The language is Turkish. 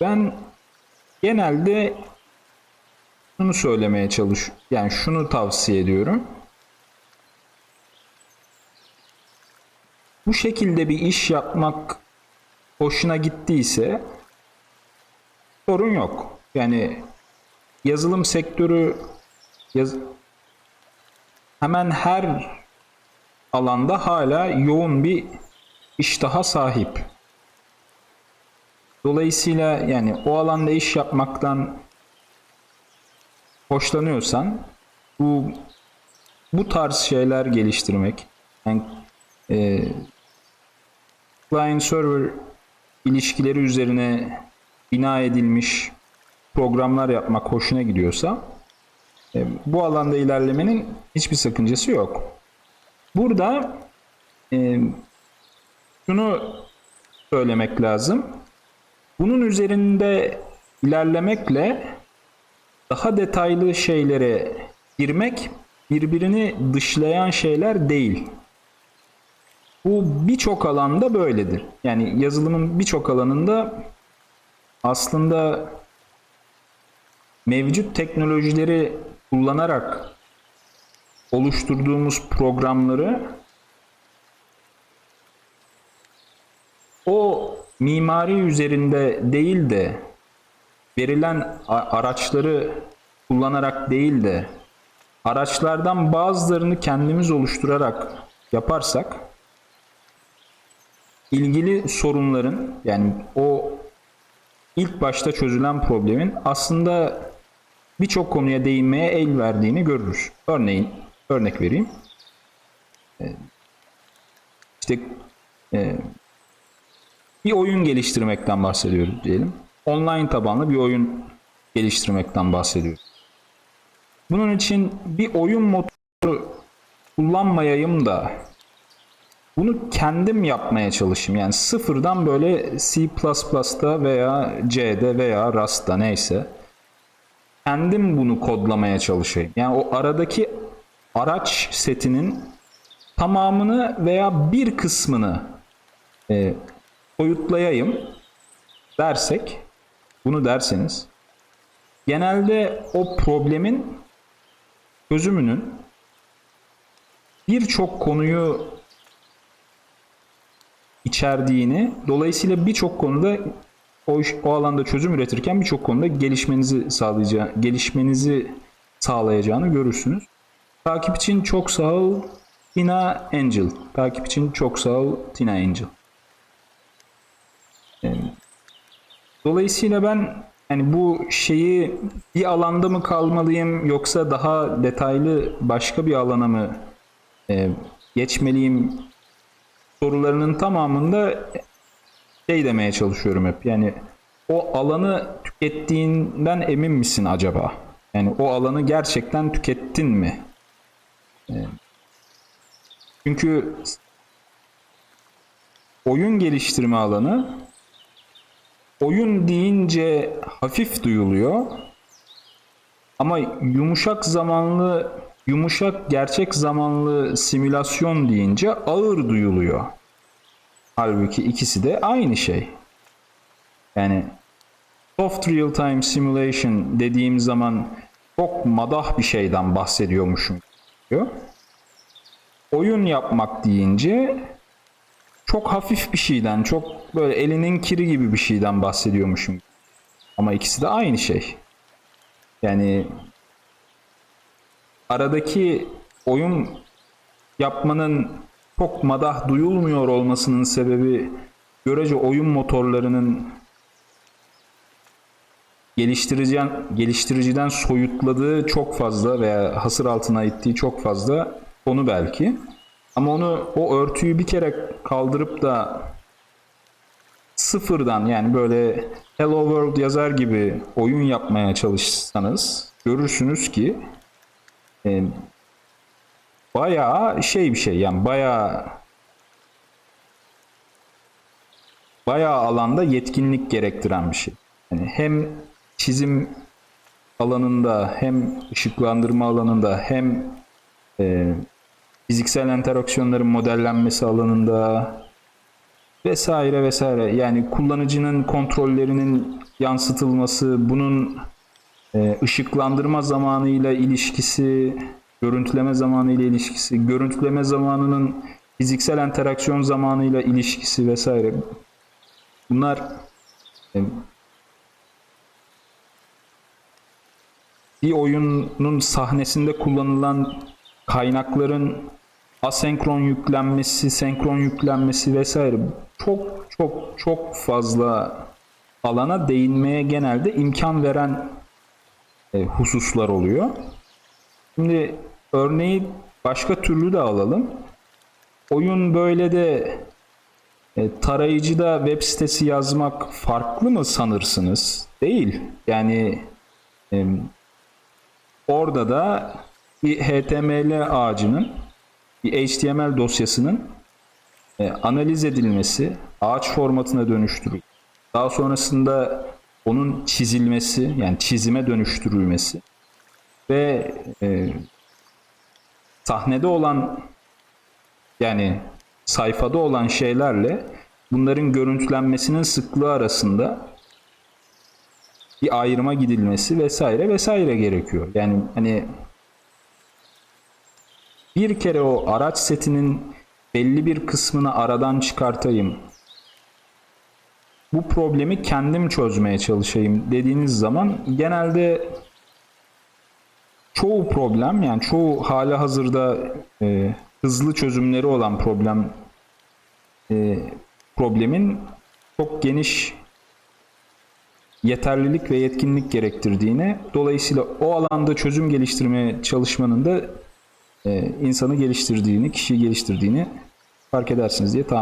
Ben genelde şunu söylemeye çalış yani şunu tavsiye ediyorum. Bu şekilde bir iş yapmak hoşuna gittiyse sorun yok. Yani yazılım sektörü yaz, hemen her alanda hala yoğun bir iştaha sahip. Dolayısıyla yani o alanda iş yapmaktan hoşlanıyorsan bu bu tarz şeyler geliştirmek yani e, client server ilişkileri üzerine bina edilmiş programlar yapmak hoşuna gidiyorsa e, bu alanda ilerlemenin hiçbir sakıncası yok. Burada e, şunu söylemek lazım. Bunun üzerinde ilerlemekle daha detaylı şeylere girmek birbirini dışlayan şeyler değil. Bu birçok alanda böyledir. Yani yazılımın birçok alanında aslında mevcut teknolojileri kullanarak oluşturduğumuz programları o mimari üzerinde değil de verilen araçları kullanarak değil de araçlardan bazılarını kendimiz oluşturarak yaparsak ilgili sorunların yani o ilk başta çözülen problemin aslında birçok konuya değinmeye el verdiğini görürüz. Örneğin örnek vereyim. Ee, İşte e, bir oyun geliştirmekten bahsediyoruz diyelim. Online tabanlı bir oyun geliştirmekten bahsediyoruz. Bunun için bir oyun motoru kullanmayayım da bunu kendim yapmaya çalışayım. Yani sıfırdan böyle C++'da veya C'de veya Rust'ta neyse kendim bunu kodlamaya çalışayım. Yani o aradaki araç setinin tamamını veya bir kısmını e, soyutlayayım dersek, bunu derseniz genelde o problemin çözümünün birçok konuyu içerdiğini, dolayısıyla birçok konuda o, o alanda çözüm üretirken birçok konuda gelişmenizi sağlayacağı, gelişmenizi sağlayacağını görürsünüz. Takip için çok sağ ol Tina Angel. Takip için çok sağ ol Tina Angel. Dolayısıyla ben yani bu şeyi bir alanda mı kalmalıyım yoksa daha detaylı başka bir alana mı e, geçmeliyim sorularının tamamında şey demeye çalışıyorum hep. Yani o alanı tükettiğinden emin misin acaba? Yani o alanı gerçekten tükettin mi? E, çünkü oyun geliştirme alanı oyun deyince hafif duyuluyor. Ama yumuşak zamanlı, yumuşak gerçek zamanlı simülasyon deyince ağır duyuluyor. Halbuki ikisi de aynı şey. Yani soft real time simulation dediğim zaman çok madah bir şeyden bahsediyormuşum. diyor. Oyun yapmak deyince çok hafif bir şeyden, çok böyle elinin kiri gibi bir şeyden bahsediyormuşum. Ama ikisi de aynı şey. Yani aradaki oyun yapmanın çok madah duyulmuyor olmasının sebebi görece oyun motorlarının geliştiriciden, geliştiriciden soyutladığı çok fazla veya hasır altına ittiği çok fazla konu belki. Ama onu o örtüyü bir kere kaldırıp da sıfırdan yani böyle Hello World yazar gibi oyun yapmaya çalışsanız görürsünüz ki e, bayağı şey bir şey yani bayağı bayağı alanda yetkinlik gerektiren bir şey. Yani hem çizim alanında hem ışıklandırma alanında hem e, fiziksel interaksiyonların modellenmesi alanında vesaire vesaire yani kullanıcının kontrollerinin yansıtılması, bunun e, ışıklandırma zamanıyla ilişkisi, görüntüleme zamanıyla ilişkisi, görüntüleme zamanının fiziksel interaksiyon zamanıyla ilişkisi vesaire. Bunlar e, bir oyunun sahnesinde kullanılan kaynakların asenkron yüklenmesi, senkron yüklenmesi vesaire çok çok çok fazla alana değinmeye genelde imkan veren e, hususlar oluyor. Şimdi örneği başka türlü de alalım. Oyun böyle de e, tarayıcıda web sitesi yazmak farklı mı sanırsınız? Değil. Yani e, orada da bir HTML ağacının, bir HTML dosyasının e, analiz edilmesi, ağaç formatına dönüştürülmesi, daha sonrasında onun çizilmesi, yani çizime dönüştürülmesi ve e, sahnede olan yani sayfada olan şeylerle bunların görüntülenmesinin sıklığı arasında bir ayrıma gidilmesi vesaire vesaire gerekiyor. Yani hani bir kere o araç setinin belli bir kısmını aradan çıkartayım. Bu problemi kendim çözmeye çalışayım dediğiniz zaman genelde çoğu problem yani çoğu hala hazırda e, hızlı çözümleri olan problem e, problemin çok geniş yeterlilik ve yetkinlik gerektirdiğini dolayısıyla o alanda çözüm geliştirmeye çalışmanın da insanı geliştirdiğini, kişiyi geliştirdiğini fark edersiniz diye tahmin